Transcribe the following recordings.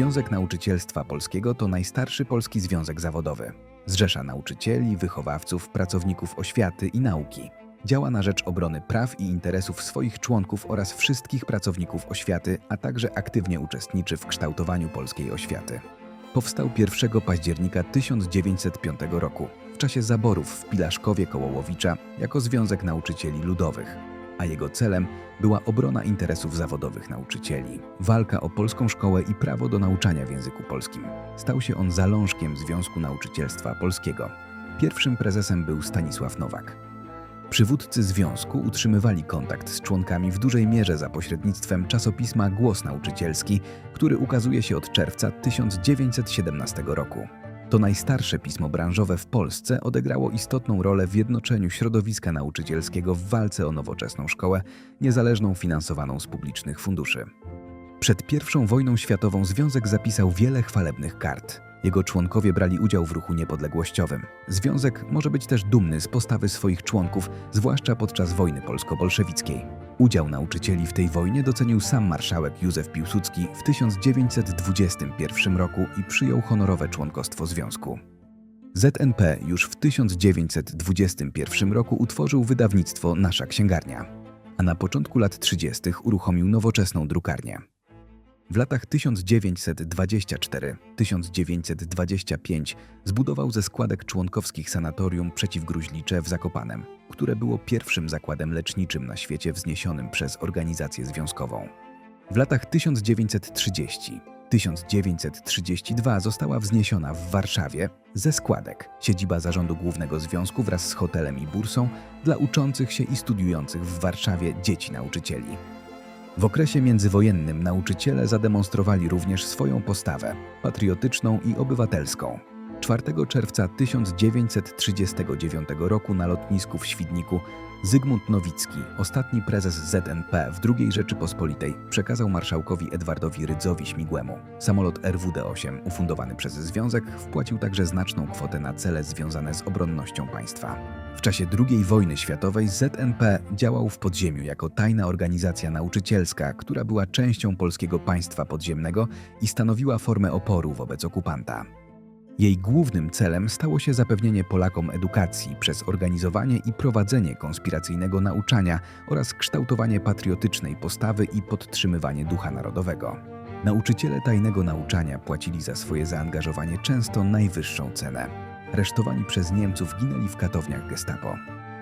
Związek Nauczycielstwa Polskiego to najstarszy polski związek zawodowy. Zrzesza nauczycieli, wychowawców, pracowników oświaty i nauki. Działa na rzecz obrony praw i interesów swoich członków oraz wszystkich pracowników oświaty, a także aktywnie uczestniczy w kształtowaniu polskiej oświaty. Powstał 1 października 1905 roku w czasie zaborów w Pilaszkowie koło Łowicza jako Związek Nauczycieli Ludowych, a jego celem była obrona interesów zawodowych nauczycieli, walka o polską szkołę i prawo do nauczania w języku polskim. Stał się on zalążkiem Związku Nauczycielstwa Polskiego. Pierwszym prezesem był Stanisław Nowak. Przywódcy związku utrzymywali kontakt z członkami w dużej mierze za pośrednictwem czasopisma Głos Nauczycielski, który ukazuje się od czerwca 1917 roku. To najstarsze pismo branżowe w Polsce odegrało istotną rolę w jednoczeniu środowiska nauczycielskiego w walce o nowoczesną szkołę, niezależną finansowaną z publicznych funduszy. Przed I wojną światową Związek zapisał wiele chwalebnych kart. Jego członkowie brali udział w ruchu niepodległościowym. Związek może być też dumny z postawy swoich członków, zwłaszcza podczas wojny polsko-bolszewickiej. Udział nauczycieli w tej wojnie docenił sam marszałek Józef Piłsudski w 1921 roku i przyjął honorowe członkostwo związku. ZNP już w 1921 roku utworzył wydawnictwo Nasza Księgarnia, a na początku lat 30. uruchomił nowoczesną drukarnię. W latach 1924-1925 zbudował ze składek członkowskich sanatorium przeciwgruźlicze w Zakopanem, które było pierwszym zakładem leczniczym na świecie wzniesionym przez organizację związkową. W latach 1930-1932 została wzniesiona w Warszawie ze składek siedziba Zarządu Głównego Związku wraz z hotelem i bursą dla uczących się i studiujących w Warszawie dzieci nauczycieli. W okresie międzywojennym nauczyciele zademonstrowali również swoją postawę patriotyczną i obywatelską. 4 czerwca 1939 roku na lotnisku w Świdniku Zygmunt Nowicki, ostatni prezes ZNP w II Rzeczypospolitej, przekazał marszałkowi Edwardowi Rydzowi Śmigłemu. Samolot RWD-8, ufundowany przez Związek, wpłacił także znaczną kwotę na cele związane z obronnością państwa. W czasie II wojny światowej ZNP działał w podziemiu jako tajna organizacja nauczycielska, która była częścią polskiego państwa podziemnego i stanowiła formę oporu wobec okupanta. Jej głównym celem stało się zapewnienie Polakom edukacji przez organizowanie i prowadzenie konspiracyjnego nauczania oraz kształtowanie patriotycznej postawy i podtrzymywanie ducha narodowego. Nauczyciele tajnego nauczania płacili za swoje zaangażowanie często najwyższą cenę. Resztowani przez Niemców ginęli w katowniach gestapo.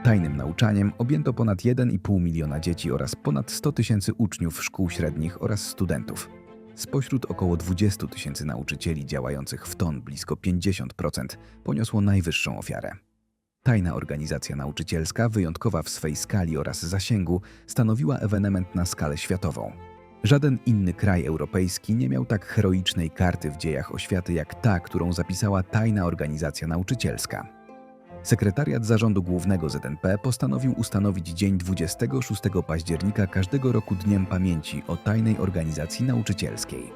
Tajnym nauczaniem objęto ponad 1,5 miliona dzieci oraz ponad 100 tysięcy uczniów szkół średnich oraz studentów. Spośród około 20 tysięcy nauczycieli działających w TON blisko 50% poniosło najwyższą ofiarę. Tajna organizacja nauczycielska, wyjątkowa w swej skali oraz zasięgu, stanowiła ewenement na skalę światową. Żaden inny kraj europejski nie miał tak heroicznej karty w dziejach oświaty jak ta, którą zapisała tajna organizacja nauczycielska. Sekretariat Zarządu Głównego ZNP postanowił ustanowić dzień 26 października każdego roku Dniem Pamięci o tajnej organizacji nauczycielskiej.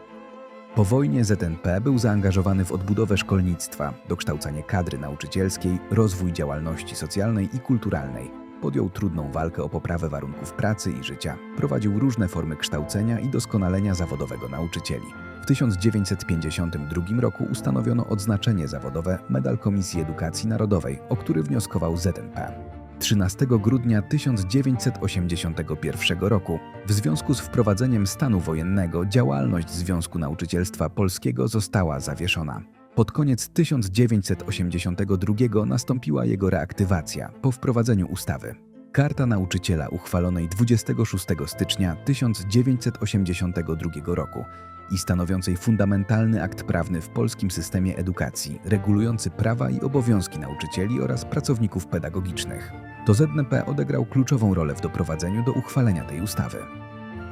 Po wojnie ZNP był zaangażowany w odbudowę szkolnictwa, dokształcanie kadry nauczycielskiej, rozwój działalności socjalnej i kulturalnej. Podjął trudną walkę o poprawę warunków pracy i życia. Prowadził różne formy kształcenia i doskonalenia zawodowego nauczycieli. W 1952 roku ustanowiono odznaczenie zawodowe Medal Komisji Edukacji Narodowej, o który wnioskował ZNP. 13 grudnia 1981 roku, w związku z wprowadzeniem stanu wojennego, działalność Związku Nauczycielstwa Polskiego została zawieszona. Pod koniec 1982 nastąpiła jego reaktywacja po wprowadzeniu ustawy. Karta nauczyciela uchwalonej 26 stycznia 1982 roku i stanowiącej fundamentalny akt prawny w polskim systemie edukacji, regulujący prawa i obowiązki nauczycieli oraz pracowników pedagogicznych. To ZNP odegrał kluczową rolę w doprowadzeniu do uchwalenia tej ustawy.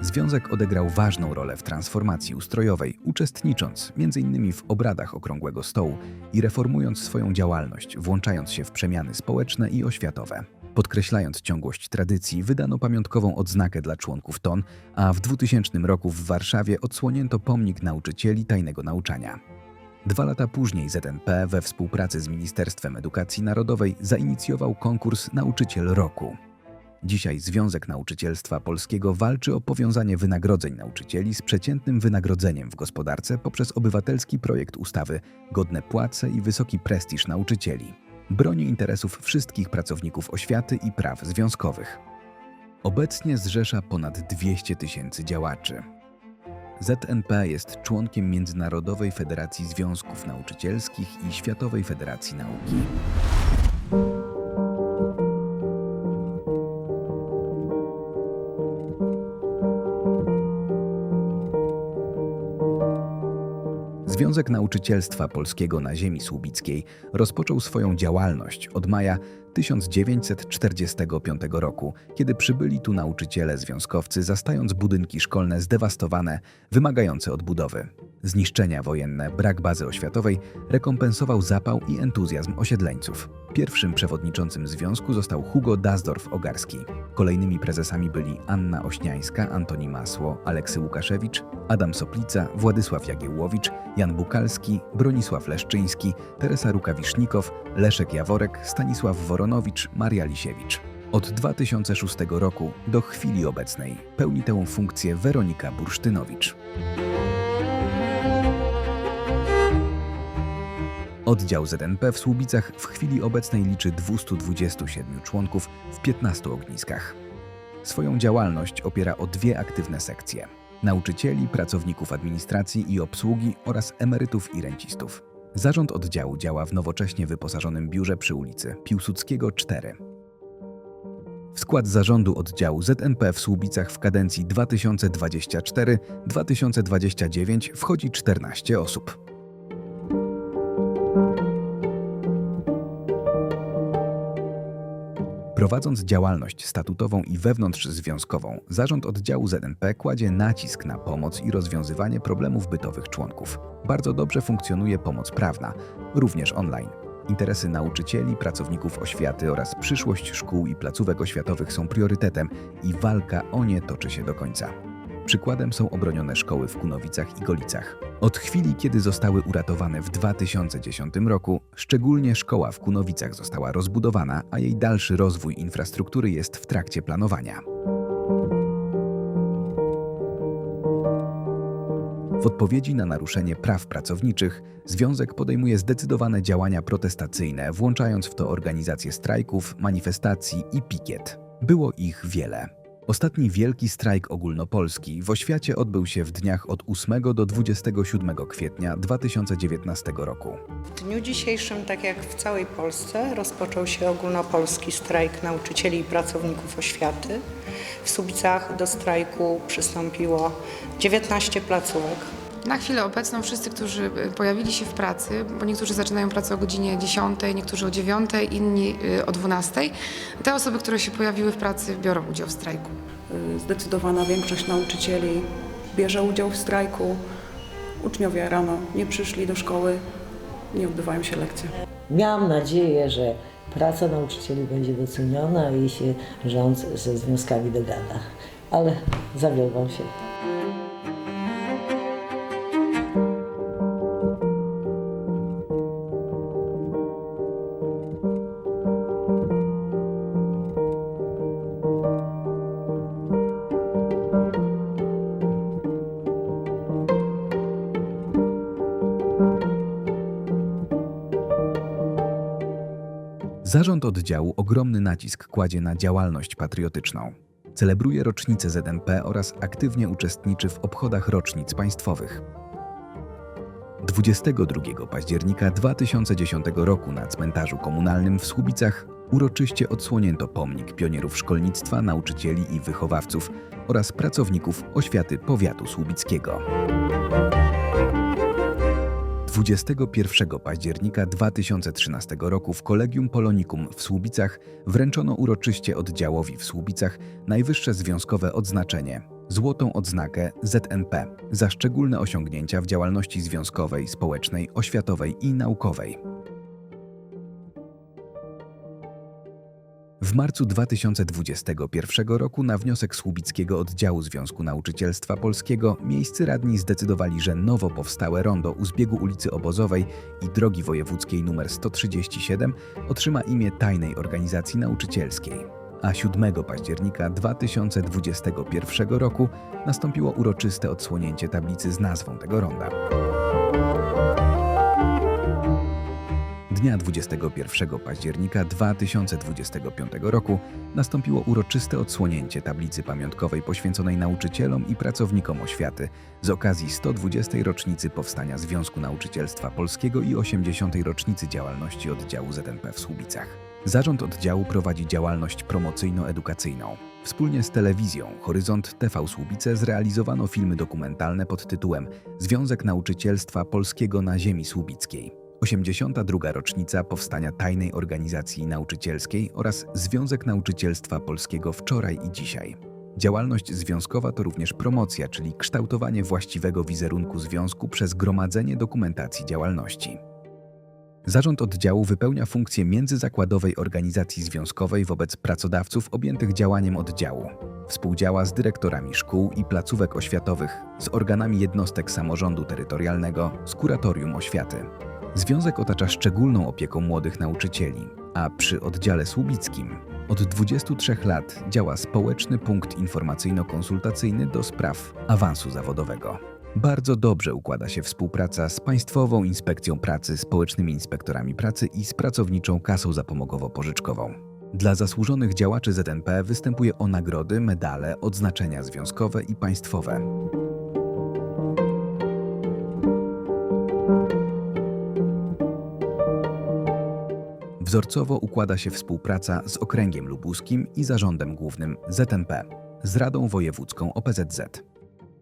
Związek odegrał ważną rolę w transformacji ustrojowej, uczestnicząc m.in. w obradach Okrągłego Stołu i reformując swoją działalność, włączając się w przemiany społeczne i oświatowe. Podkreślając ciągłość tradycji, wydano pamiątkową odznakę dla członków TON, a w 2000 roku w Warszawie odsłonięto pomnik nauczycieli tajnego nauczania. Dwa lata później ZNP we współpracy z Ministerstwem Edukacji Narodowej zainicjował konkurs Nauczyciel Roku. Dzisiaj Związek Nauczycielstwa Polskiego walczy o powiązanie wynagrodzeń nauczycieli z przeciętnym wynagrodzeniem w gospodarce poprzez obywatelski projekt ustawy Godne płace i wysoki prestiż nauczycieli. Broni interesów wszystkich pracowników oświaty i praw związkowych. Obecnie zrzesza ponad 200 tysięcy działaczy. ZNP jest członkiem Międzynarodowej Federacji Związków Nauczycielskich i Światowej Federacji Nauki. Związek Nauczycielstwa Polskiego na ziemi słubickiej rozpoczął swoją działalność od maja 1945 roku, kiedy przybyli tu nauczyciele związkowcy, zastając budynki szkolne zdewastowane, wymagające odbudowy. Zniszczenia wojenne, brak bazy oświatowej rekompensował zapał i entuzjazm osiedleńców. Pierwszym przewodniczącym związku został Hugo Dasdorf-Ogarski. Kolejnymi prezesami byli Anna Ośniańska, Antoni Masło, Aleksy Łukaszewicz, Adam Soplica, Władysław Jagiełłowicz, Jan Bukalski, Bronisław Leszczyński, Teresa Rukawisznikow, Leszek Jaworek, Stanisław Woronowicz, Maria Lisiewicz. Od 2006 roku do chwili obecnej pełni tę funkcję Weronika Bursztynowicz. Oddział ZNP w Słubicach w chwili obecnej liczy 227 członków w 15 ogniskach. Swoją działalność opiera o dwie aktywne sekcje: nauczycieli, pracowników administracji i obsługi oraz emerytów i rencistów. Zarząd oddziału działa w nowocześnie wyposażonym biurze przy ulicy Piłsudskiego 4. W skład zarządu oddziału ZNP w Słubicach w kadencji 2024-2029 wchodzi 14 osób. Prowadząc działalność statutową i wewnątrzzwiązkową, zarząd oddziału ZNP kładzie nacisk na pomoc i rozwiązywanie problemów bytowych członków. Bardzo dobrze funkcjonuje pomoc prawna, również online. Interesy nauczycieli, pracowników oświaty oraz przyszłość szkół i placówek oświatowych są priorytetem i walka o nie toczy się do końca. Przykładem są obronione szkoły w Kunowicach i Golicach. Od chwili, kiedy zostały uratowane w 2010 roku, szczególnie szkoła w Kunowicach została rozbudowana, a jej dalszy rozwój infrastruktury jest w trakcie planowania. W odpowiedzi na naruszenie praw pracowniczych, Związek podejmuje zdecydowane działania protestacyjne, włączając w to organizację strajków, manifestacji i pikiet. Było ich wiele. Ostatni wielki strajk ogólnopolski w oświacie odbył się w dniach od 8 do 27 kwietnia 2019 roku. W dniu dzisiejszym, tak jak w całej Polsce, rozpoczął się ogólnopolski strajk nauczycieli i pracowników oświaty. W Słubicach do strajku przystąpiło 19 placówek. Na chwilę obecną wszyscy, którzy y, pojawili się w pracy, bo niektórzy zaczynają pracę o godzinie 10, niektórzy o 9, inni y, o 12, te osoby, które się pojawiły w pracy biorą udział w strajku. Zdecydowana większość nauczycieli bierze udział w strajku. Uczniowie rano nie przyszli do szkoły, nie odbywają się lekcje. Miałam nadzieję, że praca nauczycieli będzie doceniona i się rząd ze związkami dogada, ale zawiodłam się. Zarząd oddziału ogromny nacisk kładzie na działalność patriotyczną. Celebruje rocznicę ZNP oraz aktywnie uczestniczy w obchodach rocznic państwowych. 22 października 2010 roku na cmentarzu komunalnym w Słubicach uroczyście odsłonięto pomnik pionierów szkolnictwa, nauczycieli i wychowawców oraz pracowników oświaty powiatu słubickiego. 21 października 2013 roku w Kolegium Polonikum w Słubicach wręczono uroczyście oddziałowi w Słubicach najwyższe związkowe odznaczenie Złotą Odznakę ZNP za szczególne osiągnięcia w działalności związkowej, społecznej, oświatowej i naukowej. W marcu 2021 roku na wniosek Słubickiego Oddziału Związku Nauczycielstwa Polskiego miejscy radni zdecydowali, że nowo powstałe rondo u zbiegu ulicy Obozowej i drogi wojewódzkiej nr 137 otrzyma imię tajnej organizacji nauczycielskiej. a 7 października 2021 roku nastąpiło uroczyste odsłonięcie tablicy z nazwą tego ronda. Dnia 21 października 2025 roku nastąpiło uroczyste odsłonięcie tablicy pamiątkowej poświęconej nauczycielom i pracownikom oświaty z okazji 120. rocznicy powstania Związku Nauczycielstwa Polskiego i 80. rocznicy działalności oddziału ZNP w Słubicach. Zarząd oddziału prowadzi działalność promocyjno-edukacyjną. Wspólnie z telewizją Horyzont TV Słubice zrealizowano filmy dokumentalne pod tytułem Związek Nauczycielstwa Polskiego na ziemi słubickiej. 82. rocznica powstania tajnej organizacji nauczycielskiej oraz Związek Nauczycielstwa Polskiego wczoraj i dzisiaj. Działalność związkowa to również promocja, czyli kształtowanie właściwego wizerunku związku przez gromadzenie dokumentacji działalności. Zarząd oddziału wypełnia funkcję międzyzakładowej organizacji związkowej wobec pracodawców objętych działaniem oddziału. Współdziała z dyrektorami szkół i placówek oświatowych, z organami jednostek samorządu terytorialnego, z kuratorium oświaty. Związek otacza szczególną opieką młodych nauczycieli, a przy oddziale słubickim od 23 lat działa społeczny punkt informacyjno-konsultacyjny do spraw awansu zawodowego. Bardzo dobrze układa się współpraca z Państwową Inspekcją Pracy, społecznymi inspektorami pracy i z pracowniczą kasą zapomogowo-pożyczkową. Dla zasłużonych działaczy ZNP występuje o nagrody, medale, odznaczenia związkowe i państwowe. Wzorcowo układa się współpraca z Okręgiem Lubuskim i Zarządem Głównym ZNP, z Radą Wojewódzką OPZZ.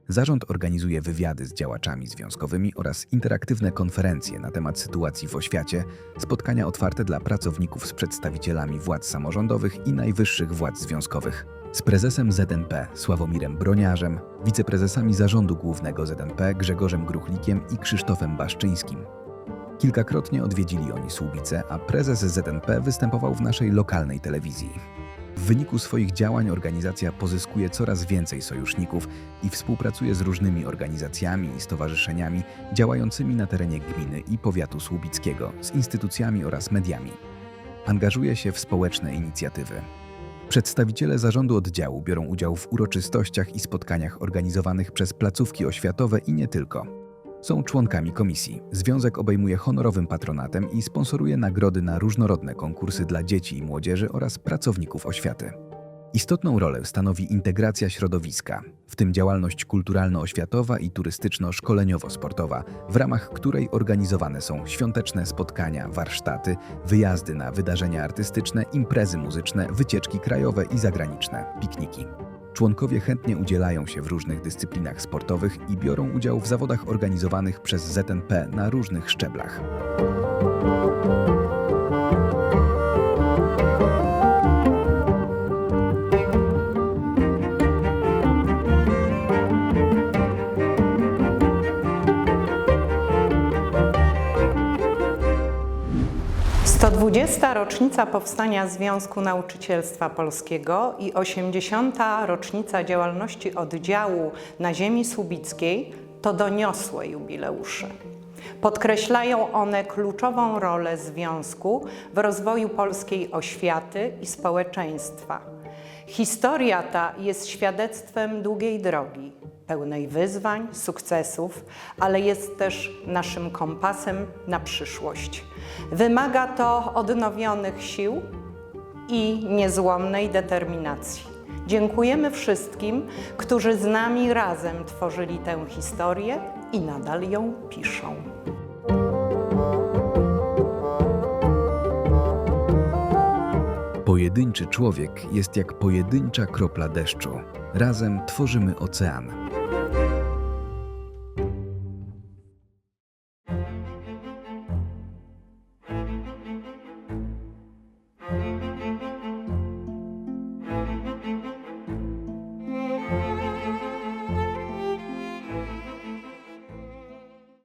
Zarząd organizuje wywiady z działaczami związkowymi oraz interaktywne konferencje na temat sytuacji w oświacie, spotkania otwarte dla pracowników z przedstawicielami władz samorządowych i najwyższych władz związkowych. Z prezesem ZNP Sławomirem Broniarzem, wiceprezesami Zarządu Głównego ZNP Grzegorzem Gruchlikiem i Krzysztofem Baszczyńskim. Kilkakrotnie odwiedzili oni Słubice, a prezes ZNP występował w naszej lokalnej telewizji. W wyniku swoich działań organizacja pozyskuje coraz więcej sojuszników i współpracuje z różnymi organizacjami i stowarzyszeniami działającymi na terenie gminy i powiatu słubickiego, z instytucjami oraz mediami. Angażuje się w społeczne inicjatywy. Przedstawiciele zarządu oddziału biorą udział w uroczystościach i spotkaniach organizowanych przez placówki oświatowe i nie tylko. Są członkami komisji. Związek obejmuje honorowym patronatem i sponsoruje nagrody na różnorodne konkursy dla dzieci i młodzieży oraz pracowników oświaty. Istotną rolę stanowi integracja środowiska, w tym działalność kulturalno-oświatowa i turystyczno-szkoleniowo-sportowa, w ramach której organizowane są świąteczne spotkania, warsztaty, wyjazdy na wydarzenia artystyczne, imprezy muzyczne, wycieczki krajowe i zagraniczne, pikniki. Członkowie chętnie udzielają się w różnych dyscyplinach sportowych i biorą udział w zawodach organizowanych przez ZNP na różnych szczeblach. – 120. rocznica powstania Związku Nauczycielstwa Polskiego i 80. rocznica działalności oddziału na ziemi słubickiej to doniosłe jubileusze. Podkreślają one kluczową rolę związku w rozwoju polskiej oświaty i społeczeństwa. Historia ta jest świadectwem długiej drogi, pełnej wyzwań, sukcesów, ale jest też naszym kompasem na przyszłość. Wymaga to odnowionych sił i niezłomnej determinacji. Dziękujemy wszystkim, którzy z nami razem tworzyli tę historię i nadal ją piszą. Pojedynczy człowiek jest jak pojedyncza kropla deszczu. Razem tworzymy ocean.